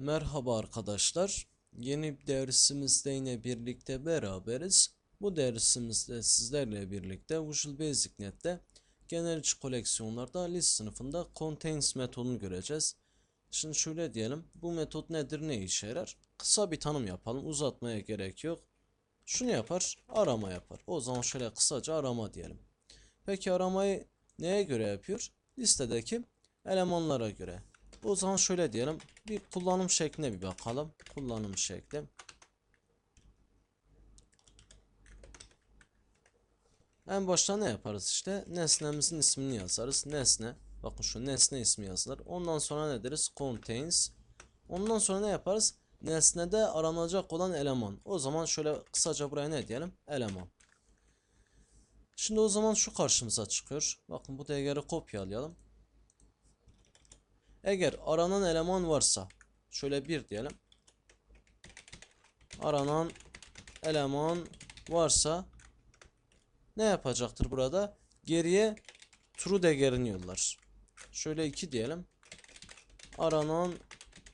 Merhaba arkadaşlar. Yeni bir dersimizde yine birlikte beraberiz. Bu dersimizde sizlerle birlikte Visual Basic Net'te genel içi koleksiyonlarda list sınıfında contains metodunu göreceğiz. Şimdi şöyle diyelim. Bu metot nedir, ne işe yarar? Kısa bir tanım yapalım. Uzatmaya gerek yok. Şunu yapar, arama yapar. O zaman şöyle kısaca arama diyelim. Peki aramayı neye göre yapıyor? Listedeki elemanlara göre. O zaman şöyle diyelim. Bir kullanım şekline bir bakalım. Kullanım şekli. En başta ne yaparız işte? Nesnemizin ismini yazarız. Nesne. Bakın şu nesne ismi yazılır. Ondan sonra ne deriz? Contains. Ondan sonra ne yaparız? Nesnede aranacak olan eleman. O zaman şöyle kısaca buraya ne diyelim? Eleman. Şimdi o zaman şu karşımıza çıkıyor. Bakın bu değeri kopyalayalım. Eğer aranan eleman varsa şöyle bir diyelim. Aranan eleman varsa ne yapacaktır burada? Geriye true değerini yollar. Şöyle iki diyelim. Aranan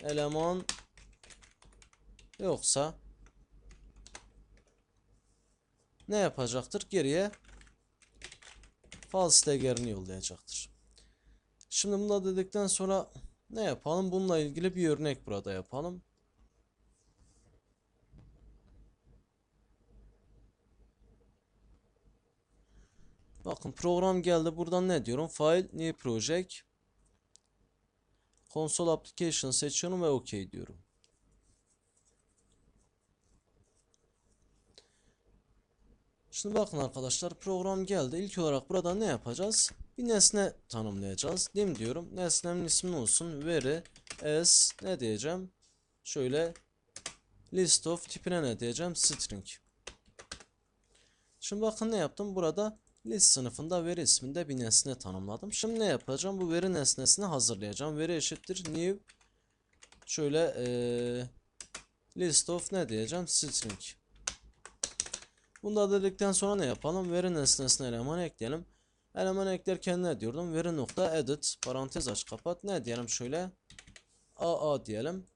eleman yoksa ne yapacaktır? Geriye false değerini yollayacaktır. Şimdi bunu da dedikten sonra ne yapalım? Bununla ilgili bir örnek burada yapalım. Bakın program geldi. Buradan ne diyorum? File, New Project. Console Application seçiyorum ve OK diyorum. Şimdi bakın arkadaşlar program geldi. İlk olarak burada ne yapacağız? Bir nesne tanımlayacağız. Dim diyorum. Nesnemin ismi olsun. Veri as ne diyeceğim? Şöyle list of tipine ne diyeceğim? String. Şimdi bakın ne yaptım? Burada list sınıfında veri isminde bir nesne tanımladım. Şimdi ne yapacağım? Bu veri nesnesini hazırlayacağım. Veri eşittir new şöyle ee, list of ne diyeceğim? String. Bunu da dedikten sonra ne yapalım? Veri nesnesine eleman ekleyelim. Eleman eklerken ne diyordum? Veri nokta edit parantez aç kapat. Ne diyelim şöyle? AA diyelim.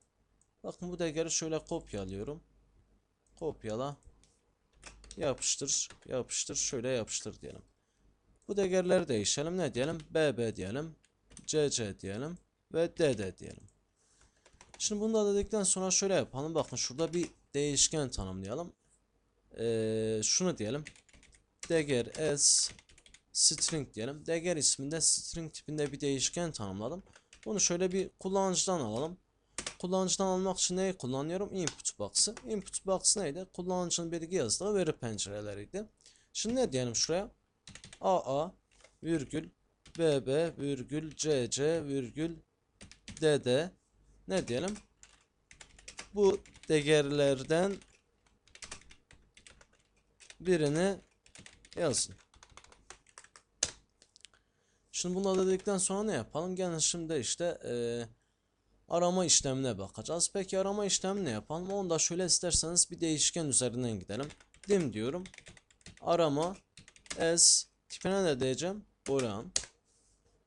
Bakın bu değeri şöyle kopyalıyorum. Kopyala. Yapıştır. Yapıştır. Şöyle yapıştır diyelim. Bu değerleri değişelim. Ne diyelim? BB diyelim. CC diyelim. Ve DD diyelim. Şimdi bunu da dedikten sonra şöyle yapalım. Bakın şurada bir değişken tanımlayalım. Ee, şunu diyelim. Değer s string diyelim. Değer isminde string tipinde bir değişken tanımladım. Bunu şöyle bir kullanıcıdan alalım. Kullanıcıdan almak için neyi kullanıyorum? Input box'ı. Input box neydi? Kullanıcının bilgi yazdığı veri pencereleriydi. Şimdi ne diyelim şuraya? AA virgül BB virgül CC virgül DD ne diyelim? Bu değerlerden birini yazın. Şimdi bunu dedikten sonra ne yapalım? Gelin şimdi işte e, arama işlemine bakacağız. Peki arama işlemi ne yapalım? Onu da şöyle isterseniz bir değişken üzerinden gidelim. Dim diyorum. Arama s tipine ne diyeceğim? Boolean.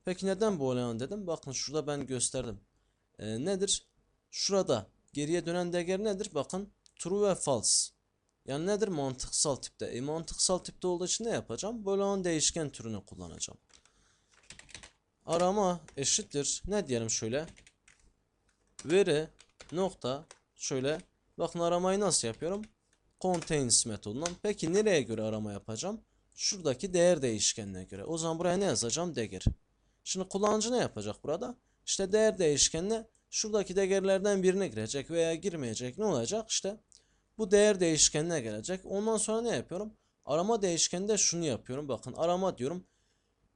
Peki neden boolean dedim? Bakın şurada ben gösterdim. E, nedir? Şurada geriye dönen değer nedir? Bakın true ve false. Yani nedir mantıksal tipte? E, mantıksal tipte olduğu için ne yapacağım? Boolean değişken türünü kullanacağım. Arama eşittir. Ne diyelim şöyle? Veri nokta şöyle. Bakın aramayı nasıl yapıyorum? Contains metodundan. Peki nereye göre arama yapacağım? Şuradaki değer değişkenine göre. O zaman buraya ne yazacağım? Değer. Şimdi kullanıcı ne yapacak burada? İşte değer değişkenine şuradaki değerlerden birine girecek veya girmeyecek. Ne olacak? İşte bu değer değişkenine gelecek. Ondan sonra ne yapıyorum? Arama değişkeninde şunu yapıyorum. Bakın arama diyorum.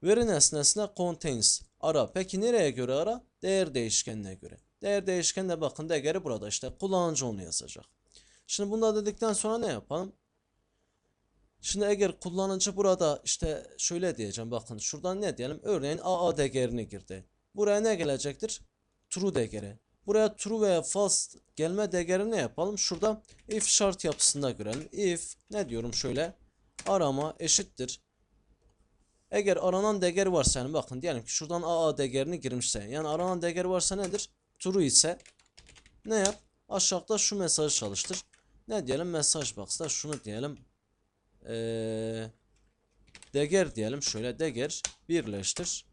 Veri nesnesine contains ara. Peki nereye göre ara? Değer değişkenine göre. Değer değişkenine bakın değeri burada işte. Kullanıcı onu yazacak. Şimdi bunu da dedikten sonra ne yapalım? Şimdi eğer kullanıcı burada işte şöyle diyeceğim bakın şuradan ne diyelim örneğin AA değerini girdi. Buraya ne gelecektir? True değeri. Buraya true veya false gelme değerini ne yapalım? Şurada if şart yapısında görelim. If ne diyorum şöyle arama eşittir. Eğer aranan değer varsa yani bakın diyelim ki şuradan AA değerini girmişse yani aranan değer varsa nedir? True ise Ne yap? Aşağıda şu mesajı çalıştır. Ne diyelim? Mesaj box'ta şunu diyelim. Ee, Deger diyelim. Şöyle deger birleştir.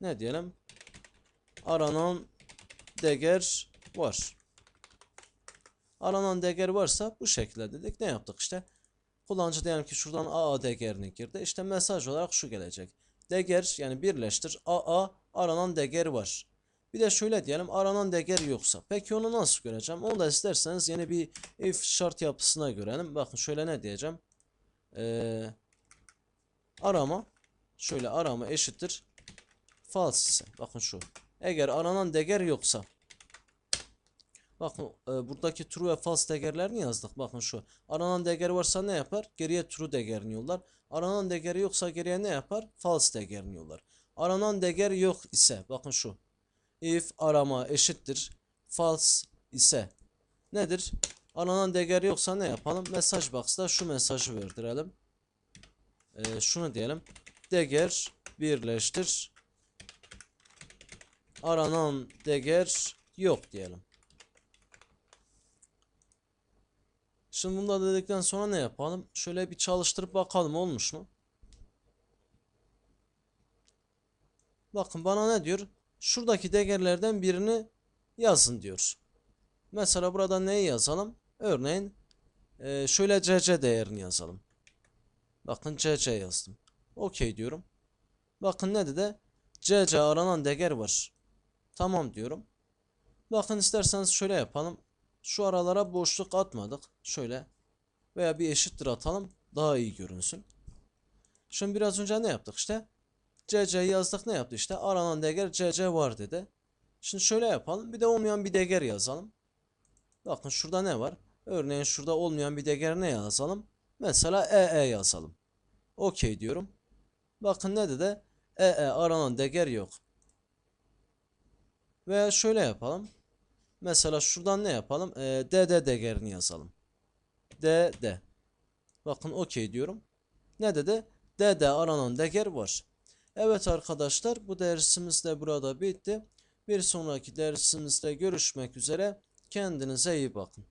Ne diyelim? Aranan deger var. Aranan değer varsa bu şekilde dedik. Ne yaptık işte? Kullanıcı diyelim ki şuradan AA değerini girdi. İşte mesaj olarak şu gelecek. Değer yani birleştir. AA aranan değer var. Bir de şöyle diyelim aranan değer yoksa. Peki onu nasıl göreceğim? Onu da isterseniz yeni bir if şart yapısına görelim. Bakın şöyle ne diyeceğim? Ee, arama şöyle arama eşittir false ise. Bakın şu. Eğer aranan değer yoksa Bakın e, buradaki true ve false değerlerini yazdık. Bakın şu. Aranan değer varsa ne yapar? Geriye true değerini yollar. Aranan değeri yoksa geriye ne yapar? False değerini yollar. Aranan değer yok ise bakın şu. If arama eşittir false ise nedir? Aranan değer yoksa ne yapalım? Mesaj box'ta şu mesajı verdirelim. E, şunu diyelim. Değer birleştir. Aranan değer yok diyelim. Şimdi bunu da dedikten sonra ne yapalım? Şöyle bir çalıştırıp bakalım olmuş mu? Bakın bana ne diyor? Şuradaki değerlerden birini yazın diyor. Mesela burada neyi yazalım? Örneğin e, şöyle cc değerini yazalım. Bakın cc yazdım. Okey diyorum. Bakın ne dedi? cc aranan değer var. Tamam diyorum. Bakın isterseniz şöyle yapalım. Şu aralara boşluk atmadık. Şöyle veya bir eşittir atalım. Daha iyi görünsün. Şimdi biraz önce ne yaptık işte? CC yazdık ne yaptı işte? Aranan değer CC var dedi. Şimdi şöyle yapalım. Bir de olmayan bir değer yazalım. Bakın şurada ne var? Örneğin şurada olmayan bir değer ne yazalım? Mesela EE yazalım. Okey diyorum. Bakın ne dedi? EE aranan değer yok. Veya şöyle yapalım. Mesela şuradan ne yapalım? Ee, DD değerini yazalım. DD. Bakın okey diyorum. Ne dedi? DD aranan değer var. Evet arkadaşlar bu dersimiz de burada bitti. Bir sonraki dersimizde görüşmek üzere. Kendinize iyi bakın.